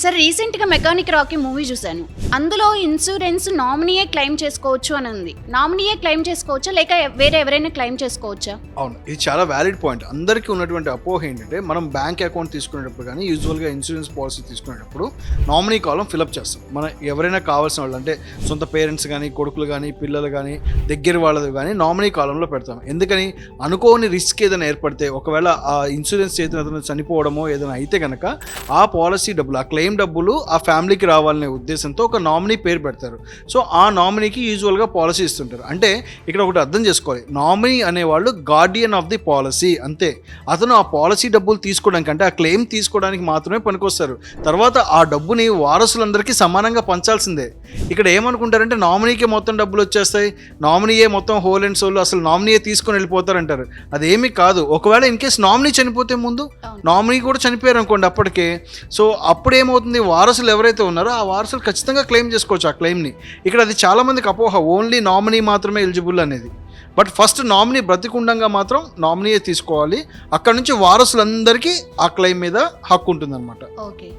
Sir రీసెంట్గా mechanic Rocky movie చూశాను. అందులో ఇన్సూరెన్స్ నామినీయే క్లెయిమ్ చేసుకోవచ్చు అని ఉంది. నామినీయే క్లెయిమ్ చేసుకోవచ్చా? లేక వేరే ఎవరైనా క్లెయిమ్ చేసుకోవచ్చా? అవును. ఇది చాలా వ్యాలిడ్ పాయింట్. అందరికీ ఉన్నటువంటి అపోహ ఏంటంటే మనం బ్యాంక్ అకౌంట్ తీసుకునేటప్పుడు కానీ యూజువల్గా ఇన్సూరెన్స్ పాలసీ తీసుకునేటప్పుడు నామినీ కాలం ఫిలప్ చేస్తాం. మన ఎవరైనా కావాల్సిన వాళ్ళు అంటే సొంత పేరెంట్స్ కానీ కొడుకులు కానీ పిల్లలు కానీ దగ్గర వాళ్ళది కానీ నామినీ కాలంలో పెడతాం. ఎందుకని? అనుకోని రిస్క్ ఏదైనా ఏర్పడితే ఒకవేళ ఆ ఇన్సూరెన్స్ చేసిన చనిపోవడమో ఏదైనా అయితే కనుక ఆ పాలసీ డబ్బులు ఆ క్లెయిమ్ డబ్బులు ఆ ఫ్యామిలీకి రావాలనే ఉద్దేశంతో ఒక నామినీ పేరు పెడతారు. సో ఆ నామినీకి యూజువల్గా పాలసీ ఇస్తుంటారు. అంటే ఇక్కడ ఒకటి అర్థం చేసుకోవాలి. నామినీ అనేవాళ్ళు గార్డియన్ ఆఫ్ ది పాలసీ అంతే. అతను ఆ పాలసీ డబ్బులు తీసుకోవడానికి అంటే ఆ క్లెయిమ్ తీసుకోవడానికి మాత్రమే పనికొస్తారు. తర్వాత ఆ డబ్బుని వారసులందరికీ సమానంగా పంచాల్సిందే. ఇక్కడ ఏమనుకుంటారంటే నామినీకి మొత్తం డబ్బులు వచ్చేస్తాయి. నామినీయే మొత్తం హోల్ అండ్ సోల్ అసలు నామినీయే తీసుకొని వెళ్ళిపోతారంటారు. అదేమీ కాదు. ఒకవేళ ఇన్ కేస్ నామినీ చనిపోతే ముందు నామినీ కూడా చనిపోయారు అనుకోండి అప్పటికే. సో అప్పుడు ఏమవుతుంది వారసులు ఎవరైతే ఉన్నారో ఆ వారసులు ఖచ్చితంగా క్లెయిమ్ చేసుకోవచ్చు ఆ క్లెయిమ్ని. ఇక్కడ అది చాలా మందికి అపోహ. ఓన్లీ నామినీ మాత్రమే ఎలిజిబుల్ అనేది. బట్ ఫస్ట్ నామినీ బ్రతికుండంగా మాత్రం నామినీయే తీసుకోవాలి. అక్కడ నుంచి వారసులందరికీ ఆ క్లెయిమ్ మీద హక్కు ఉంటుందన్నమాట. ఓకే.